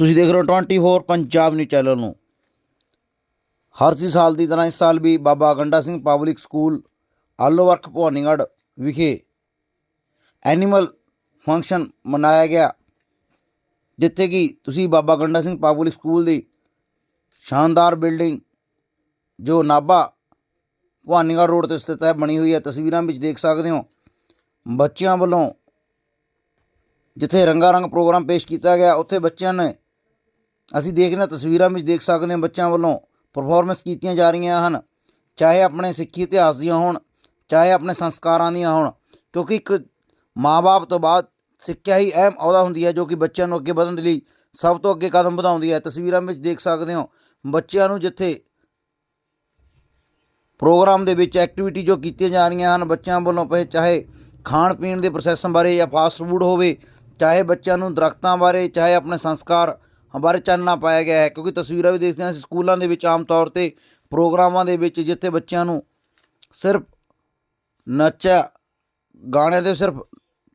ਤੁਸੀਂ ਦੇਖ ਰਹੇ ਹੋ 24 ਪੰਜਾਬ ਨਿਊਜ਼ ਚੈਨਲ ਨੂੰ। ਹਰ ਸੀ ਸਾਲ ਦੀ ਤਰ੍ਹਾਂ ਇਸ ਸਾਲ ਵੀ ਬਾਬਾ ਗੰਡਾ ਸਿੰਘ ਪਬਲਿਕ ਸਕੂਲ ਆਲੋਵਰਕ ਭਵਾਨੀਗੜ੍ਹ ਵਿਖੇ ਐਨੀਮਲ ਫੰਕਸ਼ਨ ਮਨਾਇਆ ਗਿਆ, ਜਿੱਥੇ ਕਿ ਤੁਸੀਂ ਬਾਬਾ ਗੰਡਾ ਸਿੰਘ ਪਬਲਿਕ ਸਕੂਲ ਦੀ ਸ਼ਾਨਦਾਰ ਬਿਲਡਿੰਗ, ਜੋ ਨਾਭਾ ਭਵਾਨੀਗੜ੍ਹ ਰੋਡ ਤੇ ਸਥਿਤ ਹੈ, ਬਣੀ ਹੋਈ ਹੈ। ਤਸਵੀਰਾਂ ਵਿੱਚ ਦੇਖ ਸਕਦੇ ਹੋ, ਬੱਚਿਆਂ ਵੱਲੋਂ ਜਿੱਥੇ ਰੰਗਾ ਰੰਗ ਪ੍ਰੋਗਰਾਮ ਪੇਸ਼ ਕੀਤਾ ਗਿਆ, ਉੱਥੇ ਬੱਚਿਆਂ ਨੇ ਅਸੀਂ ਦੇਖਦੇ ਹਾਂ, ਤਸਵੀਰਾਂ ਵਿੱਚ ਦੇਖ ਸਕਦੇ ਹਾਂ ਬੱਚਿਆਂ ਵੱਲੋਂ ਪਰਫਾਰਮੈਂਸ ਕੀਤੀਆਂ ਜਾ ਰਹੀਆਂ ਹਨ। ਚਾਹੇ ਆਪਣੇ ਸਿੱਖੀ ਇਤਿਹਾਸ ਦੀਆਂ ਹੋਣ, ਚਾਹੇ ਆਪਣੇ ਸੰਸਕਾਰਾਂ ਦੀਆਂ ਹੋਣ, ਕਿਉਂਕਿ ਇੱਕ ਮਾਂ-ਬਾਪ ਤੋਂ ਬਾਅਦ ਸਿੱਖਿਆ ਹੀ ਅਹਿਮ ਅਹੁਦਾ ਹੁੰਦੀ ਹੈ, ਜੋ ਕਿ ਬੱਚਿਆਂ ਨੂੰ ਅੱਗੇ ਵਧਣ ਦੇ ਲਈ ਸਭ ਤੋਂ ਅੱਗੇ ਕਦਮ ਵਧਾਉਂਦੀ ਹੈ। ਤਸਵੀਰਾਂ ਵਿੱਚ ਦੇਖ ਸਕਦੇ ਹੋ ਬੱਚਿਆਂ ਨੂੰ ਜਿੱਥੇ ਪ੍ਰੋਗਰਾਮ ਦੇ ਵਿੱਚ ਐਕਟੀਵਿਟੀ ਜੋ ਕੀਤੀਆਂ ਜਾ ਰਹੀਆਂ ਹਨ, ਬੱਚਿਆਂ ਵੱਲੋਂ ਪਏ, ਚਾਹੇ ਖਾਣ ਪੀਣ ਦੇ ਪ੍ਰੋਸੈਸਾਂ ਬਾਰੇ ਜਾਂ ਫਾਸਟ ਫੂਡ ਹੋਵੇ, ਚਾਹੇ ਬੱਚਿਆਂ ਨੂੰ ਦਰਖਤਾਂ ਬਾਰੇ, ਚਾਹੇ ਆਪਣੇ ਸੰਸਕਾਰ ਬਾਰੇ ਚਾਨਣਾ ਪਾਇਆ ਗਿਆ ਹੈ, ਕਿਉਂਕਿ ਤਸਵੀਰਾਂ ਵੀ ਦੇਖਦੇ ਹਾਂ ਅਸੀਂ ਸਕੂਲਾਂ ਦੇ ਵਿੱਚ ਆਮ ਤੌਰ ਤੇ, ਪ੍ਰੋਗਰਾਮਾਂ ਦੇ ਵਿੱਚ ਜਿੱਥੇ ਬੱਚਿਆਂ ਨੂੰ ਸਿਰਫ ਨੱਚਿਆ ਗਾਣੇ ਦੇ ਸਿਰਫ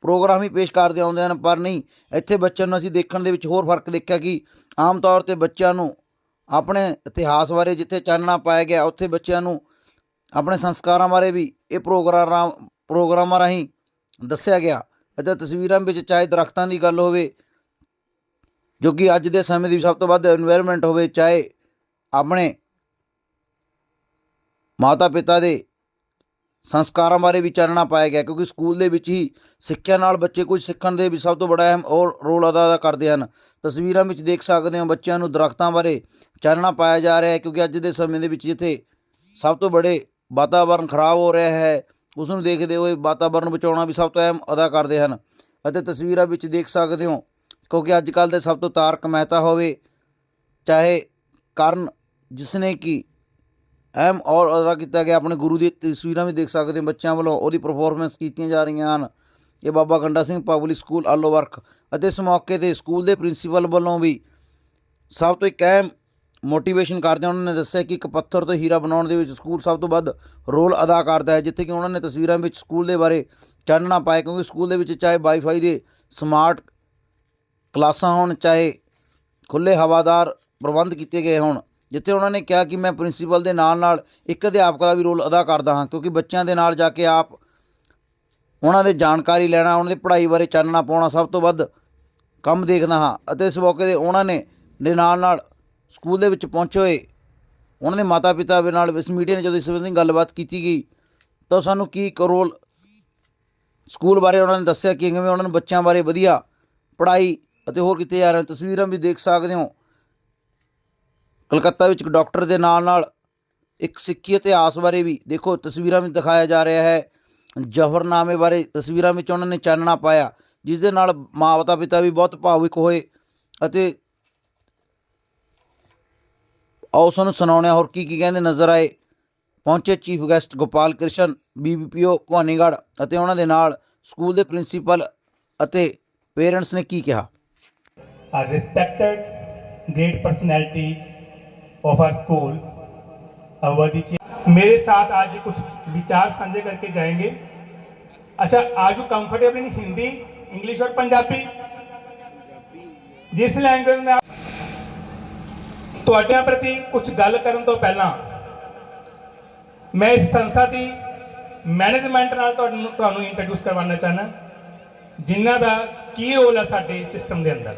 ਪ੍ਰੋਗਰਾਮ ਹੀ ਪੇਸ਼ ਕਰਦੇ ਆਉਂਦੇ ਹਨ, ਪਰ ਨਹੀਂ, ਇੱਥੇ ਬੱਚਿਆਂ ਨੂੰ ਅਸੀਂ ਦੇਖਣ ਦੇ ਵਿੱਚ ਹੋਰ ਫ਼ਰਕ ਦੇਖਿਆ ਕਿ ਆਮ ਤੌਰ ਤੇ ਬੱਚਿਆਂ ਨੂੰ ਆਪਣੇ ਇਤਿਹਾਸ ਬਾਰੇ ਜਿੱਥੇ ਚਾਨਣਾ ਪਾਇਆ ਗਿਆ, ਉੱਥੇ ਬੱਚਿਆਂ ਨੂੰ ਆਪਣੇ ਸੰਸਕਾਰਾਂ ਬਾਰੇ ਵੀ ਇਹ ਪ੍ਰੋਗਰਾਮ, ਪ੍ਰੋਗਰਾਮਾਂ ਰਾਹੀਂ ਦੱਸਿਆ ਗਿਆ। ਅਤੇ ਤਸਵੀਰਾਂ ਵਿੱਚ ਚਾਹੇ ਦਰਖਤਾਂ ਦੀ ਗੱਲ ਹੋਵੇ ਜੋ ਕਿ ਅੱਜ ਦੇ ਸਮੇਂ ਦੀ ਸਭ ਤੋਂ ਵੱਧ এনवायरमेंट ਹੋਵੇ, ਚਾਹੇ ਆਪਣੇ ਮਾਤਾ ਪਿਤਾ ਦੇ ਸੰਸਕਾਰਾਂ ਬਾਰੇ ਵੀ ਚਾਨਣਾ ਪਾਇਆ ਗਿਆ, ਕਿਉਂਕਿ ਸਕੂਲ ਦੇ ਵਿੱਚ ਹੀ ਸਿੱਖਿਆ ਨਾਲ ਬੱਚੇ ਕੁਝ ਸਿੱਖਣ ਦੇ ਵੀ ਸਭ ਤੋਂ ਬੜਾ ਅਹਿਮ ਰੋਲ ਅਦਾ ਕਰਦੇ ਹਨ। ਤਸਵੀਰਾਂ ਵਿੱਚ ਦੇਖ ਸਕਦੇ ਹੋ ਬੱਚਿਆਂ ਨੂੰ ਦਰਖਤਾਂ ਬਾਰੇ ਚਾਨਣਾ ਪਾਇਆ ਜਾ ਰਿਹਾ ਹੈ, ਕਿਉਂਕਿ ਅੱਜ ਦੇ ਸਮੇਂ ਦੇ ਵਿੱਚ ਜਿੱਥੇ ਸਭ ਤੋਂ ਬੜੇ ਵਾਤਾਵਰਣ ਖਰਾਬ ਹੋ ਰਿਹਾ ਹੈ ਉਸ ਨੂੰ ਦੇਖਦੇ ਹੋਏ ਵਾਤਾਵਰਣ ਬਚਾਉਣਾ ਵੀ ਸਭ ਤੋਂ ਅਹਿਮ ਅਦਾ ਕਰਦੇ ਹਨ। ਅਤੇ ਤਸਵੀਰਾਂ ਵਿੱਚ ਦੇਖ ਸਕਦੇ ਹੋ ਕਿਉਂਕਿ ਅੱਜ ਕੱਲ੍ਹ ਦੇ ਸਭ ਤੋਂ ਤਾਰਕ ਮਹਿਤਾ ਹੋਵੇ, ਚਾਹੇ ਕਰਨ ਜਿਸ ਨੇ ਕਿ ਅਹਿਮ ਔਰ ਅਦਾ ਕੀਤਾ ਗਿਆ, ਆਪਣੇ ਗੁਰੂ ਦੀ ਤਸਵੀਰਾਂ ਵੀ ਦੇਖ ਸਕਦੇ ਹੋ ਬੱਚਿਆਂ ਵੱਲੋਂ, ਉਹਦੀ ਪਰਫਾਰਮੈਂਸ ਕੀਤੀਆਂ ਜਾ ਰਹੀਆਂ ਹਨ। ਇਹ Baba Ganda Singh public school, ਆਲੋ work ਅਤੇ ਇਸ ਮੌਕੇ ਤੇ ਸਕੂਲ ਦੇ ਪ੍ਰਿੰਸੀਪਲ ਵੱਲੋਂ ਵੀ ਸਭ ਤੋਂ ਇੱਕ ਅਹਿਮ ਮੋਟੀਵੇਸ਼ਨ ਕਰਦੇ ਉਹਨਾਂ ਨੇ ਦੱਸਿਆ ਕਿ ਇੱਕ ਪੱਥਰ ਤੋਂ ਹੀਰਾ ਬਣਾਉਣ ਦੇ ਵਿੱਚ ਸਕੂਲ ਸਭ ਤੋਂ ਵੱਧ ਰੋਲ ਅਦਾ ਕਰਦਾ ਹੈ, ਜਿੱਥੇ ਕਿ ਉਹਨਾਂ ਨੇ ਤਸਵੀਰਾਂ ਵਿੱਚ ਸਕੂਲ ਦੇ ਬਾਰੇ ਚਾਨਣਾ ਪਾਇਆ, ਕਿਉਂਕਿ ਸਕੂਲ ਦੇ ਵਿੱਚ ਚਾਹੇ ਵਾਈਫਾਈ ਦੇ ਸਮਾਰਟ ਕਲਾਸਾਂ ਹੋਣ, ਚਾਹੇ ਖੁੱਲੇ ਹਵਾਦਾਰ ਪ੍ਰਬੰਧ ਕੀਤੇ ਗਏ ਹੋਣ, ਜਿੱਥੇ ਉਹਨਾਂ ਨੇ ਕਿਹਾ ਕਿ ਮੈਂ ਪ੍ਰਿੰਸੀਪਲ ਦੇ ਨਾਲ ਨਾਲ ਇੱਕ ਅਧਿਆਪਕ ਦਾ ਵੀ ਰੋਲ ਅਦਾ ਕਰਦਾ ਹਾਂ, ਕਿਉਂਕਿ ਬੱਚਿਆਂ ਦੇ ਨਾਲ ਜਾ ਕੇ ਆਪ ਉਹਨਾਂ ਦੇ ਜਾਣਕਾਰੀ ਲੈਣਾ, ਉਹਨਾਂ ਦੀ ਪੜ੍ਹਾਈ ਬਾਰੇ ਚਾਨਣਾ ਪਾਉਣਾ ਸਭ ਤੋਂ ਵੱਧ ਕੰਮ ਦੇਖਦਾ ਹਾਂ ਅਤੇ ਇਸ ਮੌਕੇ ਦੇ ਉਹਨਾਂ ਨੇ ਦੇ ਨਾਲ ਨਾਲ ਸਕੂਲ ਦੇ ਵਿੱਚ ਪਹੁੰਚੇ ਹੋਏ ਉਹਨਾਂ ਦੇ ਮਾਤਾ ਪਿਤਾ ਦੇ ਨਾਲ ਇਸ ਮੀਡੀਆ ਨੇ ਜਦੋਂ ਇਸ ਸੰਬੰਧੀ ਗੱਲਬਾਤ ਕੀਤੀ ਗਈ, ਤਾਂ ਸਾਨੂੰ ਕੀ ਇੱਕ ਰੋਲ ਸਕੂਲ ਬਾਰੇ ਉਹਨਾਂ ਨੇ ਦੱਸਿਆ ਕਿ ਕਿਵੇਂ ਉਹਨਾਂ ਨੂੰ ਬੱਚਿਆਂ ਬਾਰੇ ਵਧੀਆ ਪੜ੍ਹਾਈ ਅਤੇ ਹੋਰ ਕੀਤੇ ਜਾ ਰਹੇ ਤਸਵੀਰਾਂ ਵੀ ਦੇਖ ਸਕਦੇ ਹੋ। ਕਲਕੱਤਾ ਵਿੱਚ ਇੱਕ ਡਾਕਟਰ ਦੇ ਨਾਲ ਨਾਲ ਇੱਕ ਸਿੱਖੀ ਇਤਿਹਾਸ ਬਾਰੇ ਵੀ ਦੇਖੋ, ਤਸਵੀਰਾਂ ਵਿੱਚ ਦਿਖਾਇਆ ਜਾ ਰਿਹਾ ਹੈ। ਜਫਰਨਾਮੇ ਬਾਰੇ ਤਸਵੀਰਾਂ ਵਿੱਚ ਉਹਨਾਂ ਨੇ ਚਾਨਣਾ ਪਾਇਆ, ਜਿਸ ਦੇ ਨਾਲ ਮਾਤਾ ਪਿਤਾ ਵੀ ਬਹੁਤ ਭਾਵੁਕ ਹੋਏ ਅਤੇ ਆਓ ਸਾਨੂੰ ਸੁਣਾਉਣੇ ਹੋਰ ਕੀ ਕੀ ਕਹਿੰਦੇ ਨਜ਼ਰ ਆਏ। ਪਹੁੰਚੇ chief guest Gopal Krishan BBPO Bhawanigarh ਅਤੇ ਉਹਨਾਂ ਦੇ ਨਾਲ ਸਕੂਲ ਦੇ ਪ੍ਰਿੰਸੀਪਲ ਅਤੇ ਪੇਰੈਂਟਸ ਨੇ ਕੀ ਕਿਹਾ? a respected great personality of our school अवधि जी मेरे साथ आज कुछ विचार साझे करके जाएंगे अच्छा आज कंफर्टेबल इन हिंदी इंग्लिश और पंजाबी ਜਿਸ ਲੈਂਗੁਏਜ ਮੈਂ ਤੁਹਾਡਿਆਂ ਪ੍ਰਤੀ ਕੁਝ ਗੱਲ ਕਰਨ ਤੋਂ ਪਹਿਲਾਂ ਮੈਂ ਇਸ ਸੰਸਥਾ ਦੀ ਮੈਨੇਜਮੈਂਟ ਨਾਲ ਤੁਹਾਨੂੰ ਤੁਹਾਨੂੰ ਇੰਟਰੋਡਿਊਸ ਕਰਵਾਉਣਾ ਚਾਹਨਾ ਜਿਨ੍ਹਾਂ ਦਾ ਕੀ ਰੋਲ ਹੈ ਸਾਡੇ ਸਿਸਟਮ ਦੇ ਅੰਦਰ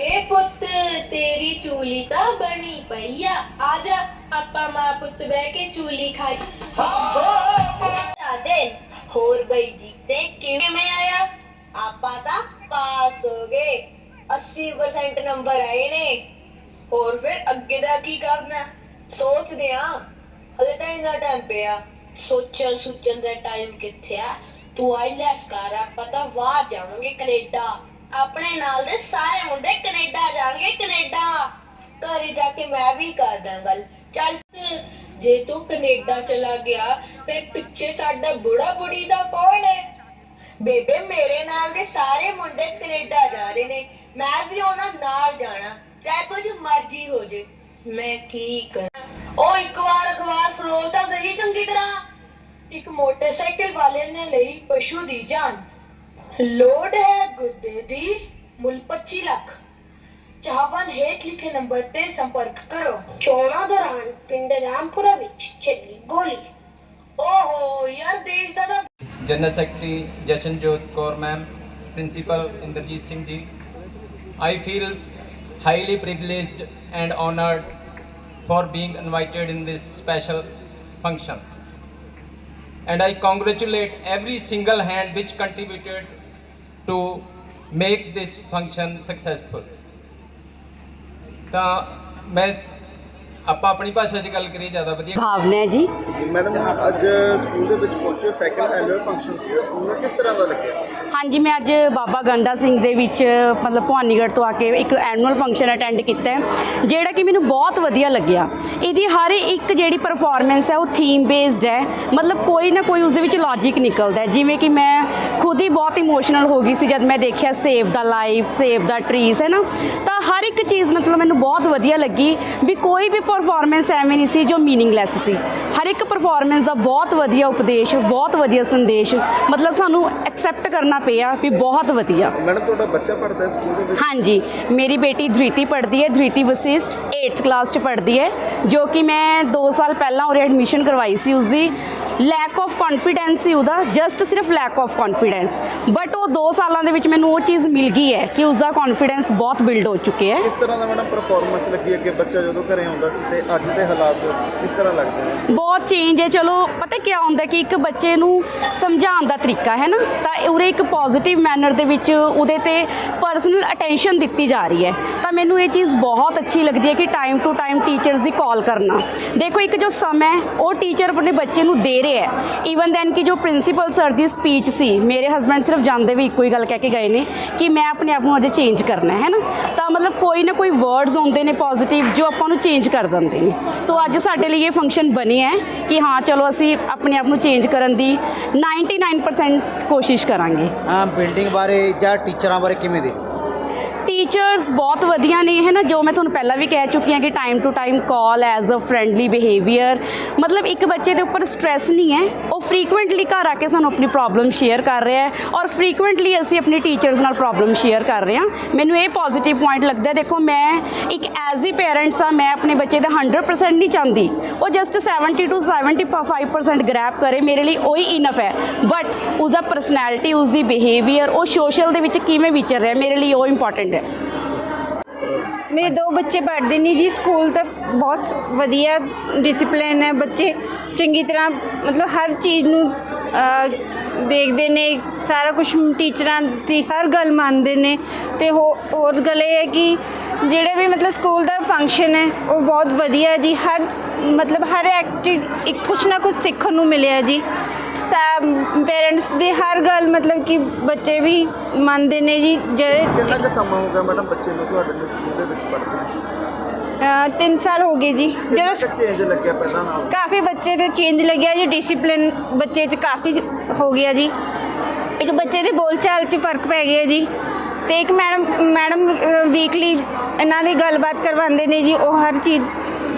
ਵੇ ਪੁੱਤ ਤੇਰੀ ਚੂਲੀ ਤਾਂ ਬਣੀ ਪਈ ਆ ਆ ਜਾ ਆਪਾਂ ਮਾਂ ਪੁੱਤ ਬਹਿ ਕੇ ਚੂਲੀ ਖਾਈ ਦੇ ਹੋਰ ਬਈ ਜੀਤੇ ਕਿਵੇਂ ਆਇਆ ਆਪਾਂ ਤਾਂ ਪਾਸ ਹੋ ਗਏ 80% ਨੰਬਰ ਆਏ ਨੇ ਹੋਰ ਫਿਰ ਅੱਗੇ ਦਾ ਕੀ ਕਰਨਾ ਸੋਚਦੇ ਆ ਹਲੇ ਤਾਂ ਇੰਨਾ ਟਾਈਮ ਪਿਆ ਸੋਚਣ ਸੁਚਣ ਦਾ ਟਾਈਮ ਕਿੱਥੇ ਆ ਤੂੰ ਆਈਲੈਸ ਕਰ ਆਪਾਂ ਤਾਂ ਬਾਹਰ ਜਾਵਾਂਗੇ ਕੈਨੇਡਾ ਆਪਣੇ ਨਾਲ ਦੇ ਸਾਰੇ ਮੁੰਡੇ ਕੈਨੇਡਾ ਜਾਣਗੇ, ਕੈਨੇਡਾ। ਘਰੇ ਜਾ ਕੇ ਮੈਂ ਵੀ ਕਰਦਾ ਗੱਲ। ਚੱਲ। ਜੇ ਤੂੰ ਕੈਨੇਡਾ ਚਲਾ ਗਿਆ, ਤੇ ਪਿੱਛੇ ਸਾਡਾ ਬੁੜਾ ਬੁੜੀ ਦਾ ਕੌਣ ਹੈ? ਬੇਬੇ, ਮੇਰੇ ਨਾਲ ਦੇ ਸਾਰੇ ਮੁੰਡੇ ਕੈਨੇਡਾ ਜਾ ਰਹੇ ਨੇ। ਮੈਂ ਵੀ ਉਹਨਾਂ ਨਾਲ ਜਾਣਾ, ਚਾਹੇ ਕੁਝ ਮਰਜ਼ੀ ਹੋ ਜੇ। ਮੈਂ ਕਰਾਂ ਉਹ ਇੱਕ ਵਾਰ ਅਖਬਾਰ ਫਰੋਲ ਤਾਂ ਸਹੀ ਚੰਗੀ ਤਰ੍ਹਾਂ। ਇੱਕ ਮੋਟਰਸਾਈਕਲ ਵਾਲੇ ਨੇ ਲਈ ਪਸ਼ੂ ਦੀ ਜਾਨ। ਲੋਡ ਹੈ ਗੁੱਦੇ ਦੀ ਮੁੱਲ 25 ਲੱਖ ਚਾਹਵਾਨ ਹੇਠ ਲਿਖੇ ਨੰਬਰ ਤੇ ਸੰਪਰਕ ਕਰੋ ਚੋਣਾਂ ਦੌਰਾਨ ਪਿੰਡ ਰਾਮਪੁਰਾ ਵਿੱਚ ਚੱਲੀ ਗੋਲੀ ਓਹੋ ਯਾਰ ਦੇਸ਼ ਦਾ ਤਾਂ general secretary Jashanjot Kaur ma'am principal Inderjit Singh ji I feel highly privileged and honored for being invited in this special function. And I congratulate every single hand which contributed to make this function successful. ਮੈਂ ਆਪਾਂ ਆਪਣੀ ਭਾਸ਼ਾ 'ਚ ਗੱਲ ਕਰੀਏ ਜ਼ਿਆਦਾ ਵਧੀਆ। ਭਾਵਨਾ ਹੈ ਜੀ। ਮੈਡਮ ਅੱਜ ਸਕੂਲ ਦੇ ਵਿੱਚ ਪਹੁੰਚੇ ਸੈਕੰਡ ਐਨੂਅਲ ਫੰਕਸ਼ਨ ਸੀ ਸਕੂਲ ਨੂੰ ਕਿਸ ਤਰ੍ਹਾਂ ਦਾ ਲੱਗਿਆ? ਹਾਂਜੀ ਮੈਂ ਅੱਜ ਬਾਬਾ ਗੰਡਾ ਸਿੰਘ ਦੇ ਵਿੱਚ ਮਤਲਬ ਭਵਾਨੀਗੜ੍ਹ ਤੋਂ ਆ ਕੇ ਇੱਕ ਐਨੂਅਲ ਫੰਕਸ਼ਨ ਅਟੈਂਡ ਕੀਤਾ ਹੈ ਜਿਹੜਾ ਕਿ ਮੈਨੂੰ ਬਹੁਤ ਵਧੀਆ ਲੱਗਿਆ। ਇਹਦੀ ਹਰ ਇੱਕ ਜਿਹੜੀ ਪਰਫਾਰਮੈਂਸ ਹੈ ਉਹ ਥੀਮ ਬੇਸਡ ਹੈ। ਮਤਲਬ ਕੋਈ ਨਾ ਕੋਈ ਉਸ ਦੇ ਵਿੱਚ ਲੌਜੀਕ ਨਿਕਲਦਾ ਹੈ। ਜਿਵੇਂ ਕਿ ਮੈਂ ਖੁਦ ਹੀ ਬਹੁਤ ਇਮੋਸ਼ਨਲ ਹੋ ਗਈ ਸੀ ਜਦ ਮੈਂ ਦੇਖਿਆ save the life save the trees ਹੈ ਨਾ? ਤਾਂ ਹਰ ਇੱਕ ਚੀਜ਼ ਮਤਲਬ ਮੈਨੂੰ ਬਹੁਤ ਵਧੀਆ ਲੱਗੀ ਵੀ ਕੋਈ ਵੀ ਪਰਫਾਰਮੈਂਸ ਐਵੇਂ ਨਹੀਂ ਸੀ ਜੋ ਮੀਨਿੰਗਲੈਸ ਸੀ। ਹਰ ਇੱਕ ਪਰਫਾਰਮੈਂਸ ਦਾ ਬਹੁਤ ਵਧੀਆ ਉਪਦੇਸ਼ ਬਹੁਤ ਵਧੀਆ ਸੰਦੇਸ਼ ਮਤਲਬ ਸਾਨੂੰ ਐਕਸੈਪਟ ਕਰਨਾ ਪਿਆ ਵੀ ਬਹੁਤ ਵਧੀਆ। ਮੈਡਮ ਤੁਹਾਡਾ ਬੱਚਾ ਪੜ੍ਹਦਾ ਹੈ ਸਕੂਲ ਦੇ ਵਿੱਚ? ਹਾਂਜੀ ਮੇਰੀ ਬੇਟੀ ਧ੍ਰਿਤੀ ਪੜ੍ਹਦੀ ਹੈ ਧ੍ਰਿਤੀ ਵਸਿਸ਼ਟ 8th ਕਲਾਸ 'ਚ ਪੜ੍ਹਦੀ ਹੈ ਜੋ ਕਿ ਮੈਂ 2 ਸਾਲ ਪਹਿਲਾਂ ਉਰੇ ਐਡਮਿਸ਼ਨ ਕਰਵਾਈ ਸੀ ਉਸਦੀ। ਲੈਕ ਆਫ ਕੌਨਫੀਡੈਂਸ ਸੀ ਉਹਦਾ ਜਸਟ ਸਿਰਫ ਲੈਕ ਆਫ ਕੌਨਫੀਡੈਂਸ ਬਟ ਉਹ 2 ਸਾਲਾਂ ਦੇ ਵਿੱਚ ਮੈਨੂੰ ਉਹ ਚੀਜ਼ ਮਿਲ ਗਈ ਹੈ ਕਿ ਉਸਦਾ ਕੌਨਫੀਡੈਂਸ ਬਹੁਤ ਬਿਲਡ ਹੋ ਚੁੱਕਿਆ ਹੈ। ਕਿਸ ਤਰ੍ਹਾਂ ਦਾ ਮੈਡਮ ਪਰਫਾਰਮੈਂਸ ਲੱਗੀ ਅੱਗੇ ਬੱਚਾ ਜਦੋਂ ਘਰੇ ਆਉਂਦਾ ਸੀ ਤੇ ਅੱਜ ਦੇ ਹਾਲਾਤ ਕਿਸ ਤਰ੍ਹਾਂ ਲੱਗਦੇ ਨੇ? ਬਹੁਤ ਚੇਂਜ ਹੈ ਚਲੋ ਪਤਾ ਕੀ ਹੁੰਦਾ ਕਿ ਇੱਕ ਬੱਚੇ ਨੂੰ ਸਮਝਾਉਣ ਦਾ ਤਰੀਕਾ ਹੈ ਨਾ ਤਾਂ ਉਰੇ ਇੱਕ ਪੋਜ਼ਿਟਿਵ ਮੈਨਰ ਦੇ ਵਿੱਚ ਉਹਦੇ ਤੇ ਪਰਸਨਲ ਅਟੈਂਸ਼ਨ ਦਿੱਤੀ ਜਾ ਰਹੀ ਹੈ। ਤਾਂ ਮੈਨੂੰ ਇਹ ਚੀਜ਼ ਬਹੁਤ ਅੱਛੀ ਲੱਗਦੀ ਹੈ ਕਿ ਟਾਈਮ ਟੂ ਟਾਈਮ ਟੀਚਰਸ ਦੀ ਕਾਲ ਕਰਨਾ। ਦੇਖੋ ਇੱਕ ਜੋ ਸਮਾਂ ਹੈ ਉਹ ਟੀਚਰ ਆਪਣੇ ਬੱਚੇ ਨੂੰ ਦੇ ਰਿਹਾ ਹੈ। ਈਵਨ ਦੈਨ ਕਿ ਜੋ ਪ੍ਰਿੰਸੀਪਲ ਸਰ ਦੀ ਸਪੀਚ ਸੀ, ਮੇਰੇ ਹਸਬੰਡ ਸਿਰਫ ਜਾਂਦੇ ਵੀ ਇੱਕੋ ਹੀ ਗੱਲ ਕਹਿ ਕੇ ਗਏ ਨੇ ਕਿ ਮੈਂ ਆਪਣੇ ਆਪ ਨੂੰ ਅਜੇ ਚੇਂਜ ਕਰਨਾ ਹੈ ਨਾ? ਤਾਂ ਮਤਲਬ ਕੋਈ ਨਾ ਕੋਈ ਵਰਡਸ ਹੁੰਦੇ ਨੇ ਪੋਜ਼ਿਟਿਵ ਜੋ ਆਪਾਂ ਨੂੰ ਚੇਂਜ ਕਰ ਦਿੰਦੇ ਨੇ। ਤੋਂ ਅੱਜ ਸਾਡੇ ਲਈ ਇਹ ਫੰਕਸ਼ਨ ਬਣਿਆ ਹੈ ਕਿ ਹਾਂ, ਚਲੋ ਅਸੀਂ ਆਪਣੇ ਆਪ ਨੂੰ ਚੇਂਜ ਕਰਨ ਦੀ 99% ਕੋਸ਼ਿਸ਼ ਕਰਾਂਗੇ। ਹਾਂ ਬਿਲਡਿੰਗ ਬਾਰੇ ਜਾਂ ਟੀਚਰਾਂ ਬਾਰੇ ਕਿਵੇਂ ਦੇ ਟੀਚਰਸ ਬਹੁਤ ਵਧੀਆ ਨੇ, ਹੈ ਨਾ? ਜੋ ਮੈਂ ਤੁਹਾਨੂੰ ਪਹਿਲਾਂ ਵੀ ਕਹਿ ਚੁੱਕੀ ਹਾਂ ਕਿ time to time call as a friendly behaviour ਮਤਲਬ ਇੱਕ ਬੱਚੇ ਦੇ ਉੱਪਰ ਸਟ੍ਰੈਸ ਨਹੀਂ ਹੈ, ਉਹ ਫ੍ਰੀਕੁਐਂਟਲੀ ਘਰ ਆ ਕੇ ਸਾਨੂੰ ਆਪਣੀ ਪ੍ਰੋਬਲਮ ਸ਼ੇਅਰ ਕਰ ਰਿਹਾ ਹੈ ਔਰ ਫ੍ਰੀਕੁਐਂਟਲੀ ਅਸੀਂ ਆਪਣੇ ਟੀਚਰਸ ਨਾਲ ਪ੍ਰੋਬਲਮ ਸ਼ੇਅਰ ਕਰ ਰਹੇ ਹਾਂ। ਮੈਨੂੰ ਇਹ ਪੋਜ਼ਿਟਿਵ ਪੁਆਇੰਟ ਲੱਗਦਾ ਦੇਖੋ, ਮੈਂ ਇੱਕ ਐਜ਼ ਈ ਪੇਰੈਂਟਸ ਆ ਮੈਂ ਆਪਣੇ ਬੱਚੇ ਦਾ 100% ਨਹੀਂ ਚਾਹੁੰਦੀ। ਉਹ ਜਸਟ 70 ਟੂ 75% ਗ੍ਰੈਪ ਕਰੇ, ਮੇਰੇ ਲਈ ਉਹੀ ਇਨਫ ਹੈ। ਬਟ ਉਸਦਾ ਪਰਸਨੈਲਿਟੀ ਉਸਦੀ ਬਿਹੇਵੀਅਰ ਉਹ ਸੋਸ਼ਲ ਦੇ ਵਿੱਚ ਕਿਵੇਂ ਵਿਚਰ ਰਿਹਾ ਮੇਰੇ ਲਈ ਉਹ ਇੰਪੋਰਟੈਂਟ ਹੈ। ਮੇਰੇ ਦੋ ਬੱਚੇ ਪੜ੍ਹਦੇ ਨੇ ਜੀ ਸਕੂਲ ਤਾਂ ਬਹੁਤ ਵਧੀਆ ਡਿਸਪਲਿਨ ਹੈ। ਬੱਚੇ ਚੰਗੀ ਤਰ੍ਹਾਂ ਮਤਲਬ ਹਰ ਚੀਜ਼ ਨੂੰ ਅਹ, ਦੇਖਦੇ ਨੇ ਸਾਰਾ ਕੁਝ ਟੀਚਰਾਂ ਦੀ ਹਰ ਗੱਲ ਮੰਨਦੇ ਨੇ। ਤੇ ਹੋ- ਹੋਰ ਗੱਲ ਇਹ ਹੈ ਕਿ ਜਿਹੜੇ ਵੀ ਮਤਲਬ ਸਕੂਲ ਦਾ ਫੰਕਸ਼ਨ ਹੈ ਉਹ ਬਹੁਤ ਵਧੀਆ ਹੈ ਜੀ। ਹਰ ਮਤਲਬ ਹਰ ਐਕਟਿਵ ਇੱਕ ਕੁਛ ਨਾ ਕੁਛ ਸਿੱਖਣ ਨੂੰ ਮਿਲਿਆ ਜੀ। ਪੇਰੈਂਟਸ ਦੀ ਹਰ ਗੱਲ ਮਤਲਬ ਕਿ ਬੱਚੇ ਵੀ ਮੰਨਦੇ ਨੇ ਜੀ ਜਿਹੜੇ ਕਿੰਨਾ ਕੁ ਸਮਾਂ ਹੋ ਗਿਆ ਮੈਡਮ ਬੱਚੇ ਨੂੰ ਤੁਹਾਡੇ ਨੂੰ ਸਕੂਲ ਦੇ ਵਿੱਚ ਪੜ੍ਹਦੇ ਨੂੰ? ਸਾਲ ਹੋ ਗਏ ਜੀ। ਕਿੰਨਾ ਜਦੋਂ ਕੁ ਚੇਂਜ ਲੱਗਿਆ ਪਹਿਲਾਂ ਨਾਲ? ਕਾਫੀ ਬੱਚੇ ਨੂੰ ਚੇਂਜ ਲੱਗਿਆ ਜੀ ਡਿਸਪਲਿਨ ਬੱਚੇ 'ਚ ਕਾਫੀ ਹੋ ਗਿਆ ਜੀ। ਇੱਕ ਬੱਚੇ ਦੇ ਬੋਲਚਾਲ 'ਚ ਫ਼ਰਕ ਪੈ ਗਿਆ ਜੀ। ਤੇ ਇੱਕ ਮੈਡਮ ਮੈਡਮ ਵੀਕਲੀ ਇਹਨਾਂ ਦੀ ਗੱਲਬਾਤ ਕਰਵਾਉਂਦੇ ਨੇ ਜੀ ਉਹ ਹਰ ਚੀਜ਼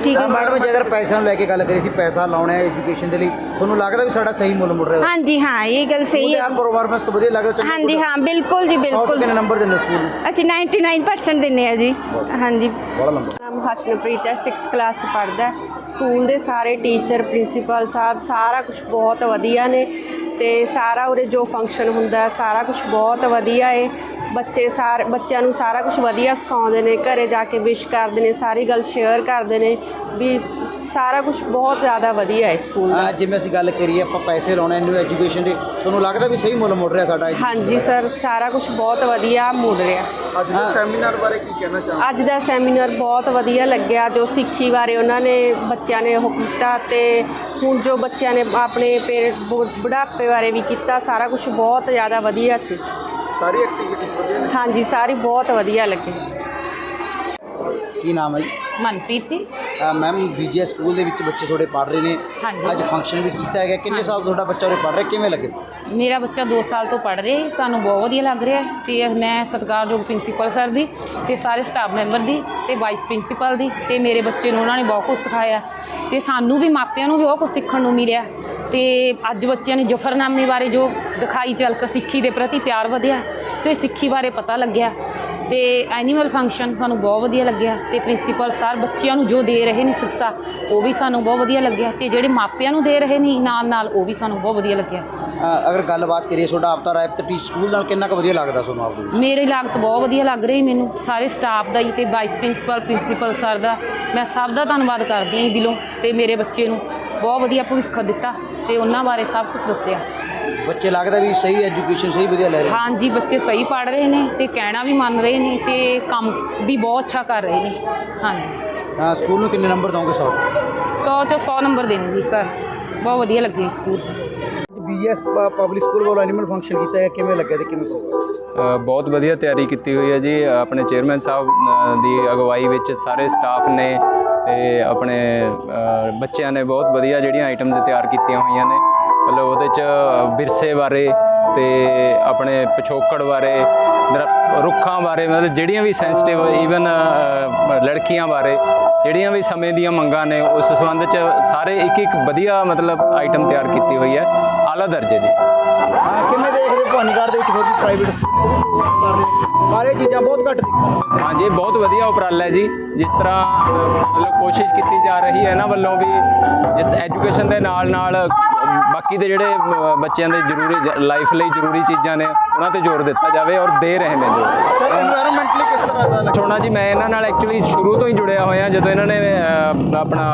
ਠੀਕ ਹੈ ਮੈਡਮ ਜੇ ਅਗਰ ਪੈਸਿਆਂ ਨੂੰ ਲੈ ਕੇ ਗੱਲ ਕਰੀ ਸੀ ਪੈਸਾ ਲਾਉਣਾ ਹੈ ਐਜੂਕੇਸ਼ਨ ਦੇ ਲਈ ਤੁਹਾਨੂੰ ਲੱਗਦਾ ਵੀ ਸਾਡਾ ਸਹੀ ਮੁੱਲ ਮੁੜ ਰਿਹਾ? ਹਾਂਜੀ ਹਾਂ ਇਹ ਗੱਲ ਸਹੀ ਉਹਦੇ ਹੈ। ਹਰ ਪਰਫਾਰਮੈਂਸ ਤੋਂ ਵਧੀਆ ਲੱਗਦਾ ਚੰਗੀ ਹਾਂਜੀ। ਹਾਂ ਬਿਲਕੁਲ ਜੀ ਸੌ ਤੋਂ ਬਿਲਕੁਲ ਕਿੰਨੇ ਨੰਬਰ ਦਿੰਦੇ ਸਕੂਲ ਨੂੰ। ਅਸੀਂ 99% ਦਿੰਨੇ ਆ ਜੀ। ਹਾਂਜੀ। ਬੜਾ ਲੰਬਾ ਨਾਮ ਹਰਸ਼ਨਪ੍ਰੀਤ ਹੈ 6th ਕਲਾਸ 'ਚ ਪੜ੍ਹਦਾ ਹੈ। ਸਕੂਲ ਦੇ ਸਾਰੇ ਟੀਚਰ ਪ੍ਰਿੰਸੀਪਲ ਸਾਹਿਬ ਸਾਰਾ ਕੁਝ ਬਹੁਤ ਵਧੀਆ ਨੇ। ਤੇ ਸਾਰਾ ਉਰੇ ਜੋ ਫੰਕਸ਼ਨ ਹੁੰਦਾ ਸਾਰਾ ਕੁਝ ਬਹੁਤ ਵਧੀਆ ਏ। ਬੱਚੇ ਸਾਰੇ ਬੱਚਿਆਂ ਨੂੰ ਸਾਰਾ ਕੁਝ ਵਧੀਆ ਸਿਖਾਉਂਦੇ ਨੇ ਘਰੇ ਜਾ ਕੇ ਵਿਸ਼ ਕਰਦੇ ਨੇ ਸਾਰੀ ਗੱਲ ਸ਼ੇਅਰ ਕਰਦੇ ਨੇ ਵੀ ਸਾਰਾ ਕੁਝ ਬਹੁਤ ਜ਼ਿਆਦਾ ਵਧੀਆ ਹੈ ਸਕੂਲ ਦਾ। ਹਾਂ ਜਿਵੇਂ ਅਸੀਂ ਗੱਲ ਕਰੀਏ ਆਪਾਂ ਪੈਸੇ ਲਾਉਣੇ ਨਿਊ ਐਜੂਕੇਸ਼ਨ ਦੇ ਤੁਹਾਨੂੰ ਲੱਗਦਾ ਵੀ ਸਹੀ ਮੁੱਲ ਮੁੜ ਰਿਹਾ ਸਾਡਾ ਹਾਂਜੀ ਸਰ ਸਾਰਾ ਕੁਝ ਬਹੁਤ ਵਧੀਆ ਮੁੜ ਰਿਹਾ। ਅੱਜ ਦੇ ਸੈਮੀਨਾਰ ਬਾਰੇ ਕੀ ਕਹਿਣਾ ਚਾਹੁੰਦੇ ਅੱਜ ਦਾ ਸੈਮੀਨਾਰ ਬਹੁਤ ਵਧੀਆ ਲੱਗਿਆ ਜੋ ਸਿੱਖੀ ਬਾਰੇ ਉਹਨਾਂ ਨੇ ਬੱਚਿਆਂ ਨੇ ਉਹ ਕੀਤਾ ਤੇ ਹੁਣ ਜੋ ਬੱਚਿਆਂ ਨੇ ਆਪਣੇ ਪੇਰੈਂਟ ਬੁਢਾਪੇ ਬਾਰੇ ਵੀ ਕੀਤਾ ਸਾਰਾ ਕੁਝ ਬਹੁਤ ਜ਼ਿਆਦਾ ਵਧੀਆ ਸੀ। ਸਾਰੀ ਐਕਟੀਵਿਟੀਜ਼ ਵਧੀਆ ਨੇ? ਹਾਂਜੀ ਸਾਰੀ ਬਹੁਤ ਵਧੀਆ ਲੱਗੀ। ਕੀ ਨਾਮ ਹੈ ਜੀ? Manpreet ji. Ma'am BGS school ਦੇ ਵਿੱਚ ਬੱਚੇ ਤੁਹਾਡੇ ਪੜ੍ਹ ਰਹੇ ਨੇ। ਹਾਂਜੀ। ਅੱਜ ਫੰਕਸ਼ਨ ਵੀ ਕੀਤਾ ਹੈਗਾ। ਕਿੰਨੇ ਸਾਲ ਤੋਂ ਤੁਹਾਡਾ ਬੱਚਾ ਉਰੇ ਪੜ੍ਹ ਰਿਹਾ? ਕਿਵੇਂ ਲੱਗੇ? ਮੇਰਾ ਬੱਚਾ 2 ਸਾਲ ਤੋਂ ਪੜ੍ਹ ਰਿਹਾ ਹੈ ਸਾਨੂੰ ਬਹੁਤ ਵਧੀਆ ਲੱਗ ਰਿਹਾ। ਹੈ ਤੇ ਮੈਂ ਸਤਿਕਾਰਯੋਗ ਪ੍ਰਿੰਸੀਪਲ ਸਰ ਦੀ ਤੇ ਸਾਰੇ ਸਟਾਫ ਮੈਂਬਰ ਦੀ ਤੇ ਵਾਈਸ ਪ੍ਰਿੰਸੀਪਲ ਦੀ ਤੇ ਮੇਰੇ ਬੱਚੇ ਨੂੰ ਉਹਨਾਂ ਨੇ ਬਹੁਤ ਕੁਝ ਸਿਖਾਇਆ। ਤੇ ਸਾਨੂੰ ਵੀ ਮਾਪਿਆਂ ਨੂੰ ਵੀ ਬਹੁਤ ਕੁਝ ਸਿੱਖਣ ਨੂੰ ਮਿਲਿਆ। ਤੇ ਅੱਜ ਬੱਚਿਆਂ ਨੇ ਜਫਰਨਾਮੇ ਬਾਰੇ ਜੋ ਦਿਖਾਈ ਝਲਕ ਸਿੱਖੀ ਦੇ ਪ੍ਰਤੀ ਪਿਆਰ ਵਧਿਆ। ਤੇ ਸਿੱਖੀ ਬਾਰੇ ਪਤਾ ਲੱਗਿਆ। ਤੇ ਐਨੀਮਲ ਫੰਕਸ਼ਨ ਸਾਨੂੰ ਬਹੁਤ ਵਧੀਆ ਲੱਗਿਆ ਤੇ ਪ੍ਰਿੰਸੀਪਲ ਸਰ ਬੱਚਿਆਂ ਨੂੰ ਜੋ ਦੇ ਰਹੇ ਨੇ ਸਿੱਖਿਆ ਉਹ ਵੀ ਸਾਨੂੰ ਬਹੁਤ ਵਧੀਆ ਲੱਗਿਆ ਤੇ ਜਿਹੜੇ ਮਾਪਿਆਂ ਨੂੰ ਦੇ ਰਹੇ ਨੇ ਨਾਲ ਨਾਲ ਉਹ ਵੀ ਸਾਨੂੰ ਬਹੁਤ ਵਧੀਆ ਲੱਗਿਆ। ਅ, ਅਗਰ ਗੱਲਬਾਤ ਕਰੀਏ ਤੁਹਾਡਾ ਆਪਤਾ ਰਾਇਤ ਟੀ ਸਕੂਲ ਨਾਲ ਕਿੰਨਾ ਕੁ ਵਧੀਆ ਲੱਗਦਾ ਤੁਹਾਨੂੰ ਆਪਦੇ ਵਿੱਚ? ਮੇਰੇ ਲਾਗਤ ਬਹੁਤ ਵਧੀਆ ਲੱਗ ਰਹੀ ਮੈਨੂੰ ਸਾਰੇ ਸਟਾਫ ਦਾ ਹੀ ਤੇ ਵਾਈਸ ਪ੍ਰਿੰਸੀਪਲ ਪ੍ਰਿੰਸੀਪਲ ਸਰ ਦਾ ਮੈਂ ਸਭ ਦਾ ਧੰਨਵਾਦ ਕਰਦੀ ਹਾਂ ਜੀ ਦਿਲੋਂ ਤੇ ਮੇਰੇ ਬੱਚੇ ਨੂੰ ਬਹੁਤ ਵਧੀਆ ਭਵਿੱਖ ਦਿੱਤਾ ਤੇ ਉਹਨਾਂ ਬਾਰੇ ਸਭ ਕੁਝ ਦੱਸਿਆ। ਬੱਚੇ ਲੱਗਦਾ ਵੀ ਸਹੀ ਐਜੂਕੇਸ਼ਨ ਸਹੀ ਵਧੀਆ ਲੈ ਰਹੇ ਨੇ। ਹਾਂਜੀ ਬੱਚੇ ਸਹੀ ਪੜ੍ਹ ਰਹੇ ਨੇ ਤੇ ਕਹਿਣਾ ਵੀ ਮੰਨ ਰਹੇ ਨੇ ਤੇ ਕੰਮ ਵੀ ਬਹੁਤ ਅੱਛਾ ਕਰ ਰਹੇ ਨੇ। ਹਾਂਜੀ। ਅ, ਸਕੂਲ ਨੂੰ ਕਿੰਨੇ ਨੰਬਰ ਦੋਗੇ 100 100 ਚੋਂ 100 ਨੰਬਰ ਦੇਣਗੇ ਸਰ। ਬਹੁਤ ਵਧੀਆ ਲੱਗੇ ਸਕੂਲ। ਬੀਜੀਐਸ ਪਬਲਿਕ ਸਕੂਲ ਵੱਲੋਂ ਐਨੀਮਲ ਫੰਕਸ਼ਨ ਕੀਤਾ ਹੈ ਕਿਵੇਂ ਲੱਗਿਆ ਤੇ ਕਿਵੇਂ ਪ੍ਰੋਗਰਾਮ ਅ, ਬਹੁਤ ਵਧੀਆ ਤਿਆਰੀ ਕੀਤੀ ਹੋਈ ਹੈ ਜੀ। ਆਪਣੇ ਚੇਅਰਮੈਨ ਸਾਹਿਬ ਅ, ਦੀ ਅਗਵਾਈ ਵਿੱਚ ਸਾਰੇ ਸਟਾਫ ਨੇ ਤੇ ਆਪਣੇ ਅ, ਬੱਚਿਆਂ ਨੇ ਬਹੁਤ ਵਧੀਆ ਜਿਹੜੀਆਂ ਆਈਟਮਸ ਤਿਆਰ ਕੀਤੀਆਂ ਹੋਈਆਂ ਨੇ। ਮਤਲਬ ਉਹਦੇ ਚ ਵਿਰਸੇ ਬਾਰੇ ਤੇ ਆਪਣੇ ਪਿਛੋਕੜ ਬਾਰੇ ਰੁੱਖਾਂ ਬਾਰੇ ਮਤਲਬ ਜਿਹੜੀਆਂ ਵੀ ਸੈਂਸਿਟਿਵ ਈਵਨ ਲੜਕੀਆਂ ਬਾਰੇ ਜਿਹੜੀਆਂ ਵੀ ਸਮੇਂ ਦੀਆਂ ਮੰਗਾਂ ਨੇ ਉਸ ਸੰਬੰਧ ਚ ਸਾਰੇ ਇੱਕ ਇੱਕ ਵਧੀਆ ਮਤਲਬ ਆਈਟਮ ਤਿਆਰ ਕੀਤੀ ਹੋਈ ਹੈ ਆਲਾ ਦਰਜੇ ਦੀ। ਕਿਵੇਂ ਦੇਖਦੇ ਭਵਾਨੀਗੜ੍ਹ ਦੇ ਵਿੱਚ ਹੋਰ ਵੀ ਪ੍ਰਾਈਵੇਟ ਇਹ ਚੀਜ਼ਾਂ ਬਹੁਤ ਘੱਟ ਦੇਖਣ ਹਾਂਜੀ ਬਹੁਤ ਵਧੀਆ ਉਪਰਾਲਾ ਹੈ ਜੀ। ਜਿਸ ਤਰ੍ਹਾਂ ਮਤਲਬ ਕੋਸ਼ਿਸ਼ ਕੀਤੀ ਜਾ ਰਹੀ ਹੈ ਇਹਨਾਂ ਵੱਲੋਂ ਵੀ ਜਿਸ ਐਜੂਕੇਸ਼ਨ ਦੇ ਨਾਲ ਨਾਲ ਬਾਕੀ ਦੇ ਜਿਹੜੇ ਬੱਚਿਆਂ ਦੇ ਜ਼ਰੂਰੀ ਲਾਈਫ ਲਈ ਜ਼ਰੂਰੀ ਚੀਜ਼ਾਂ ਨੇ ਉਹਨਾਂ ਤੇ ਜ਼ੋਰ ਦਿੱਤਾ ਜਾਵੇ ਔਰ ਦੇ ਰਹੇ ਨੇ ਜੋ ਸਰ ਕਿਸ ਤਰ੍ਹਾਂ ਦਾ ਛੋਣਾ ਜੀ ਮੈਂ ਇਹਨਾਂ ਨਾਲ ਐਕਚੁਅਲੀ ਸ਼ੁਰੂ ਤੋਂ ਹੀ ਜੁੜਿਆ ਹੋਇਆ ਜਦੋਂ ਇਹਨਾਂ ਨੇ ਆਪਣਾ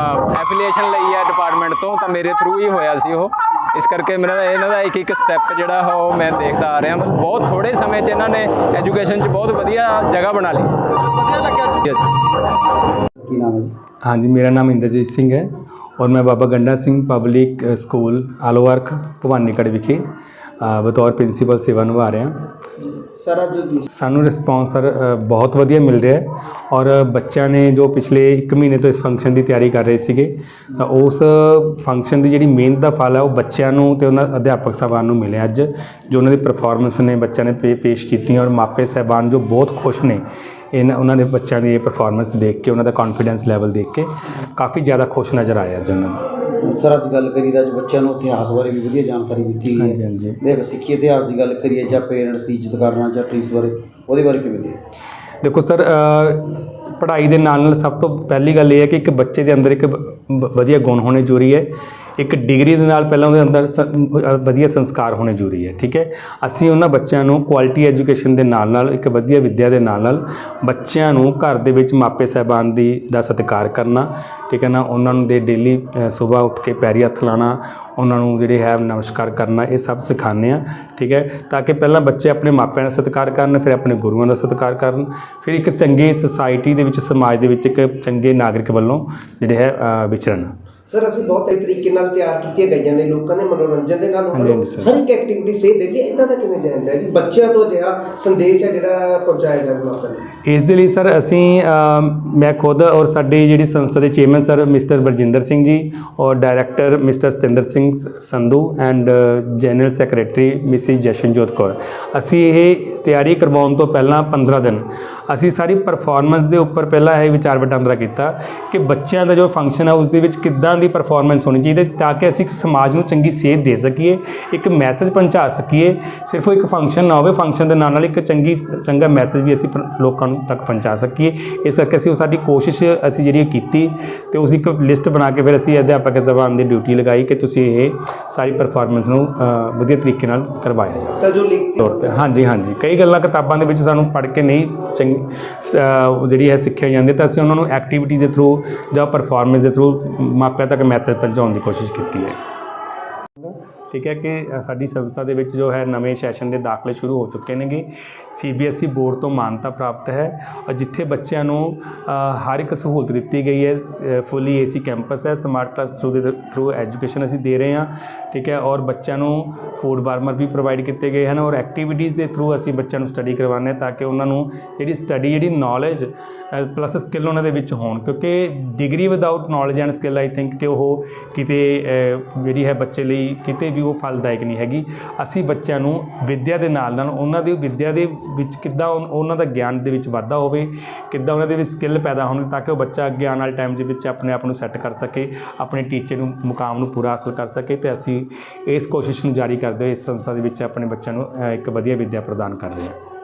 ਐਫੀਲੀਏਸ਼ਨ ਲਈ ਹੈ ਡਿਪਾਰਟਮੈਂਟ ਤੋਂ ਤਾਂ ਮੇਰੇ ਥਰੂ ਹੀ ਹੋਇਆ ਸੀ ਉਹ। ਇਸ ਕਰਕੇ ਮੇਰਾ ਇਹਨਾਂ ਦਾ ਇੱਕ ਇੱਕ ਸਟੈਪ ਜਿਹੜਾ ਉਹ ਮੈਂ ਦੇਖਦਾ ਆ ਰਿਹਾ। ਬਹੁਤ ਥੋੜੇ ਸਮੇਂ 'ਚ ਇਹਨਾਂ ਨੇ ਐਜੂਕੇਸ਼ਨ 'ਚ ਬਹੁਤ ਵਧੀਆ ਜਗ੍ਹਾ ਬਣਾ ਲਈ। ਵਧੀਆ ਲੱਗਿਆ ਜੀ। ਕੀ ਨਾਮ ਹੈ ਜੀ? ਹਾਂਜੀ ਮੇਰਾ ਨਾਮ ਇੰਦਰਜੀਤ ਸਿੰਘ ਹੈ। ਔਰ ਮੈਂ ਬਾਬਾ ਗੰਡਾ ਸਿੰਘ ਪਬਲਿਕ ਸਕੂਲ ਆਲੋਵਰਕ ਭਵਾਨੀਗੜ੍ਹ ਵਿਖੇ ਬਤੌਰ ਪ੍ਰਿੰਸੀਪਲ ਸੇਵਾ ਨਿਭਾ ਰਹੇ ਹਾਂ। ਸਰ ਅੱਜ ਸਾਨੂੰ ਰਿਸਪੌਂਸ ਸਰ ਬਹੁਤ ਵਧੀਆ ਮਿਲ ਰਿਹਾ ਹੈ ਔਰ ਬੱਚਿਆਂ ਨੇ ਜੋ ਪਿਛਲੇ 1 ਮਹੀਨੇ ਤੋਂ ਇਸ ਫੰਕਸ਼ਨ ਦੀ ਤਿਆਰੀ ਕਰ ਰਹੇ ਸੀਗੇ ਤਾਂ ਉਸ ਫੰਕਸ਼ਨ ਦੀ ਜਿਹੜੀ ਮਿਹਨਤ ਦਾ ਫਲ ਹੈ ਉਹ ਬੱਚਿਆਂ ਨੂੰ ਤੇ ਉਹਨਾਂ ਅਧਿਆਪਕ ਸਾਹਿਬਾਨ ਨੂੰ ਮਿਲਿਆ ਅੱਜ ਜੋ ਉਹਨਾਂ ਦੀ ਪਰਫਾਰਮੈਂਸ ਨੇ ਬੱਚਿਆਂ ਨੇ ਪੇਸ਼ ਕੀਤੀ ਔਰ ਮਾਪੇ ਸਾਹਿਬਾਨ ਜੋ ਬਹੁਤ ਖੁਸ਼ ਨੇ ਇਹਨਾਂ ਉਹਨਾਂ ਦੇ ਬੱਚਿਆਂ ਦੀ ਇਹ ਪਰਫਾਰਮੈਂਸ ਦੇਖ ਕੇ ਉਹਨਾਂ ਦਾ ਕੌਨਫੀਡੈਂਸ ਲੈਵਲ ਦੇਖ ਕੇ ਕਾਫੀ ਜ਼ਿਆਦਾ ਖੁਸ਼ ਨਜ਼ਰ ਆਇਆ ਅੱਜ ਉਹਨਾਂ ਨੂੰ। ਸਰ ਅੱਜ ਗੱਲ ਕਰੀ ਤਾਂ ਅੱਜ ਬੱਚਿਆਂ ਨੂੰ ਇਤਿਹਾਸ ਬਾਰੇ ਵੀ ਵਧੀਆ ਜਾਣਕਾਰੀ ਦਿੱਤੀ ਹਾਂਜੀ ਹੈ। ਹਾਂਜੀ ਅਗਰ ਸਿੱਖੀ ਇਤਿਹਾਸ ਦੀ ਗੱਲ ਕਰੀਏ ਜਾਂ ਪੇਰੈਂਟਸ ਦੀ ਇੱਜ਼ਤ ਕਰਨਾ ਜਾਂ ਟੀਚਰ ਬਾਰੇ ਉਹਦੇ ਬਾਰੇ ਕਿਵੇਂ ਦੇ ਦੇਖੋ ਸਰ ਅ, ਪੜ੍ਹਾਈ ਦੇ ਨਾਲ ਨਾਲ ਸਭ ਤੋਂ ਪਹਿਲੀ ਗੱਲ ਇਹ ਹੈ ਕਿ ਇੱਕ ਬੱਚੇ ਦੇ ਅੰਦਰ ਇੱਕ ਬ- ਬ- ਵਧੀਆ ਗੁਣ ਹੋਣੇ ਜ਼ਰੂਰੀ ਹੈ। ਇੱਕ ਡਿਗਰੀ ਦੇ ਨਾਲ ਪਹਿਲਾਂ ਉਹਦੇ ਅੰਦਰ ਸ- ਵਧੀਆ ਸੰਸਕਾਰ ਹੋਣੇ ਜ਼ਰੂਰੀ ਹੈ, ਠੀਕ ਹੈ? ਅਸੀਂ ਉਹਨਾਂ ਬੱਚਿਆਂ ਨੂੰ ਕੁਆਲਿਟੀ ਐਜੂਕੇਸ਼ਨ ਦੇ ਨਾਲ ਨਾਲ, ਇੱਕ ਵਧੀਆ ਵਿੱਦਿਆ ਦੇ ਨਾਲ ਨਾਲ ਬੱਚਿਆਂ ਨੂੰ ਘਰ ਦੇ ਵਿੱਚ ਮਾਪੇ ਸਾਹਿਬਾਨ ਦੀ, ਦਾ ਸਤਿਕਾਰ ਕਰਨਾ, ਠੀਕ ਹੈ ਨਾ? ਉਹਨਾਂ ਨੂੰ ਦੇ ਡੇਲੀ ਸਵੇਰ ਉੱਠ ਕੇ ਪੈਰੀ ਹੱਥ ਲਾਣਾ, ਉਹਨਾਂ ਨੂੰ ਜਿਹੜੇ ਹੈ ਨਮਸਕਾਰ ਕਰਨਾ, ਇਹ ਸਭ ਸਿਖਾਉਂਦੇ ਆ ਠੀਕ ਹੈ? ਤਾਂ ਕਿ ਪਹਿਲਾਂ ਬੱਚੇ ਆਪਣੇ ਮਾਪਿਆਂ ਦਾ ਸਤਿਕਾਰ ਕਰਨ, ਫਿਰ ਆਪਣੇ ਗੁਰੂਆਂ ਦਾ ਸਤਿਕਾਰ ਕਰਨ, ਫਿਰ ਇੱਕ ਚੰਗੇ ਸੁਸਾਇਟੀ ਦੇ ਵਿੱਚ, ਸਮਾਜ ਦੇ ਵਿੱਚ ਇੱਕ ਚੰਗੇ ਨਾਗਰਿਕ ਵੱਲੋਂ ਜਿਹੜੇ ਹੈ ਵਿਚਰਨ। ਸਰ ਅਸੀਂ ਬਹੁਤ ਤਰੀ ਤਰੀਕੇ ਨਾਲ ਤਿਆਰ ਕੀਤੀਆਂ ਗਈਆਂ ਨੇ ਲੋਕਾਂ ਦੇ ਮਨੋਰੰਜਨ ਦੇ ਨਾਲ ਉਹਨਾਂ ਹਾਂਜੀ, ਨੂੰ ਹਾਂਜੀ, ਸਰ। ਹਰ ਇੱਕ ਐਕਟੀਵਿਟੀ ਸੇਧ ਦੇ ਲਈ ਇਹਨਾਂ ਦਾ ਕਿਵੇਂ ਜਾਣਾ ਚਾਹੀਦਾ? ਬੱਚਿਆਂ ਤੋਂ ਜਿਹੜਾ ਸੰਦੇਸ਼ ਹੈ ਜਿਹੜਾ ਪਹੁੰਚਾਇਆ ਜਾਵੇ ਲੋਕਾਂ ਨੂੰ? ਇਸ ਦੇ ਲਈ ਸਰ ਅਸੀਂ ਮੈਂ ਖੁਦ ਔਰ ਸਾਡੀ ਜਿਹੜੀ ਸੰਸਥਾ ਦੇ chairman sir Mr Barjinder Singh ji ਔਰ ਡਾਇਰੈਕਟਰ ਮਿਸਟਰ ਸਤਿੰਦਰ ਸਿੰਘ ਸ- Sandhu and general secretary Mrs Jashanjot Kaur. ਅਸੀਂ ਇਹ ਤਿਆਰੀ ਕਰਵਾਉਣ ਤੋਂ ਪਹਿਲਾਂ 15 ਦਿਨ ਅਸੀਂ ਸਾਰੀ ਪਰਫਾਰਮੈਂਸ ਦੇ ਉੱਪਰ ਪਹਿਲਾਂ ਇਹ ਵਿਚਾਰ ਵਟਾਂਦਰਾ ਕੀਤਾ ਕਿ ਬੱਚਿਆਂ ਦਾ ਜੋ ਫੰਕਸ਼ਨ ਹੈ ਉਸ ਦੇ ਵਿੱਚ ਕਿੱਦਾਂ ਦੀ ਪਰਫਾਰਮੈਂਸ ਹੋਣੀ ਚਾਹੀਦੀ ਹੈ ਤਾਂ ਕਿ ਅਸੀਂ ਇੱਕ ਸਮਾਜ ਨੂੰ ਚੰਗੀ ਸੇਧ ਦੇ ਸਕੀਏ ਇੱਕ ਮੈਸੇਜ ਪਹੁੰਚਾ ਸਕੀਏ ਸਿਰਫ ਇੱਕ ਫੰਕਸ਼ਨ ਨਾ ਹੋਵੇ ਫੰਕਸ਼ਨ ਦੇ ਨਾਲ ਨਾਲ ਇੱਕ ਚੰਗੀ ਚੰਗਾ ਮੈਸੇਜ ਵੀ ਅਸੀਂ ਲੋਕਾਂ ਨੂੰ ਤੱਕ ਪਹੁੰਚਾ ਸਕੀਏ। ਇਸ ਕਰਕੇ ਅਸੀਂ ਉਹ ਸਾਡੀ ਕੋਸ਼ਿਸ਼ ਅਸੀਂ ਜਿਹੜੀ ਕੀਤੀ ਤੇ ਉਸ ਇੱਕ ਲਿਸਟ ਬਣਾ ਕੇ ਫਿਰ ਅਸੀਂ ਅਧਿਆਪਕ ਜ਼ਬਾਨ ਦੀ ਡਿਊਟੀ ਲਗਾਈ ਕਿ ਤੁਸੀਂ ਇਹ ਸਾਰੀ ਪਰਫਾਰਮੈਂਸ ਨੂੰ ਵਧੀਆ ਤਰੀਕੇ ਨਾਲ ਕਰਵਾਇਆ ਜਾਵੇ। ਤਾਂ ਜੋ ਲਿਖਤੀ ਹਾਂਜੀ ਹਾਂਜੀ। ਕਈ ਗੱਲਾਂ ਕਿਤਾਬਾਂ ਦੇ ਵਿੱਚ ਸਾਨੂੰ ਪੜ੍ਹ ਕੇ ਨਹੀਂ ਜਿਹੜੀ ਹੈ ਸਿੱਖਿਆ ਜਾਂਦੀ ਤਾਂ ਅਸੀਂ ਉਹਨਾਂ ਨੂੰ ਐਕਟੀਵਿਟੀ ਦੇ ਥਰੂ ਜਾਂ ਪਰਫਾਰਮੈਂਸ ਦੇ ਥਰੂ ਮਾਪਿਆਂ ਤੱਕ ਮੈਸੇਜ ਪਹੁੰਚਾਉਣ ਦੀ ਕੋਸ਼ਿਸ਼ ਕੀਤੀ ਹੈ। ਠੀਕ ਹੈ ਕਿ ਸਾਡੀ ਸੰਸਥਾ ਦੇ ਵਿੱਚ ਜੋ ਹੈ ਨਵੇਂ ਸੈਸ਼ਨ ਦੇ ਦਾਖਲੇ ਸ਼ੁਰੂ ਹੋ ਚੁੱਕੇ ਨੇਗੇ। ਸੀਬੀਐਸਈ ਬੋਰਡ ਤੋਂ ਮਾਨਤਾ ਪ੍ਰਾਪਤ ਹੈ ਔਰ ਜਿੱਥੇ ਬੱਚਿਆਂ ਨੂੰ ਹਰ ਇੱਕ ਸਹੂਲਤ ਦਿੱਤੀ ਗਈ ਹੈ ਫੁੱਲੀ ਏਸੀ ਕੈਂਪਸ ਹੈ, ਸਮਾਰਟ ਕਲਾਸ ਥਰੂ ਦੇ, ਥਰੂ ਐਜੂਕੇਸ਼ਨ ਅਸੀਂ ਦੇ ਰਹੇ ਹਾਂ, ਠੀਕ ਹੈ, ਔਰ ਬੱਚਿਆਂ ਨੂੰ ਫੂਡ ਵਾਰਮਰ ਵੀ ਪ੍ਰੋਵਾਈਡ ਕੀਤੇ ਗਏ ਹਨ ਔਰ ਐਕਟੀਵਿਟੀਜ਼ ਦੇ ਥਰੂ ਅਸੀਂ ਬੱਚਿਆਂ ਨੂੰ ਸਟੱਡੀ ਕਰਵਾਉਂਦੇ ਹਾਂ ਤਾਂ ਕਿ ਉਹਨਾਂ ਨੂੰ ਜਿਹੜੀ ਸਟੱਡੀ, ਜਿਹੜੀ ਨੌਲੇਜ ਪਲੱਸ ਸਕਿੱਲ ਉਹਨਾਂ ਦੇ ਵਿੱਚ ਹੋਣ, ਕਿਉਂਕਿ degree without knowledge and skill I think ਕਿ ਉਹ ਕਿਤੇ ਜਿਹੜੀ ਹੈ ਬੱਚੇ ਲਈ ਕਿਤੇ ਵੀ ਉਹ ਫਲਦਾਇਕ ਨਹੀਂ ਹੈਗੀ। ਅਸੀਂ ਬੱਚਿਆਂ ਨੂੰ ਵਿੱਦਿਆ ਦੇ ਨਾਲ ਨਾਲ ਉਹਨਾਂ ਦੀ ਵਿੱਦਿਆ ਦੇ ਵਿੱਚ ਕਿੱਦਾਂ ਉਨ- ਉਹਨਾਂ ਦਾ ਗਿਆਨ ਦੇ ਵਿੱਚ ਵਾਧਾ ਹੋਵੇ, ਕਿੱਦਾਂ ਉਹਨਾਂ ਦੇ ਵਿੱਚ ਸਕਿੱਲ ਪੈਦਾ ਹੋਣ, ਤਾਂ ਕਿ ਉਹ ਬੱਚਾ ਅੱਗੇ ਆਉਣ ਵਾਲੇ ਟਾਈਮ ਦੇ ਵਿੱਚ ਆਪਣੇ ਆਪ ਨੂੰ ਸੈੱਟ ਕਰ ਸਕੇ, ਆਪਣੇ ਟੀਚਰ ਨੂੰ, ਮੁਕਾਮ ਨੂੰ ਪੂਰਾ ਹਾਸਲ ਕਰ ਸਕੇ, ਤੇ ਅਸੀਂ ਇਸ ਕੋਸ਼ਿਸ਼ ਨੂੰ ਜਾਰੀ ਕਰਦੇ ਹੋਏ ਇਸ ਸੰਸਥਾ ਦੇ ਵਿੱਚ ਆਪਣੇ ਬੱਚਿਆਂ ਨੂੰ ਇੱਕ ਵਧੀਆ ਵਿੱਦਿਆ ਪ੍ਰਦਾਨ ਕਰ ਰਹੇ ਹਾਂ।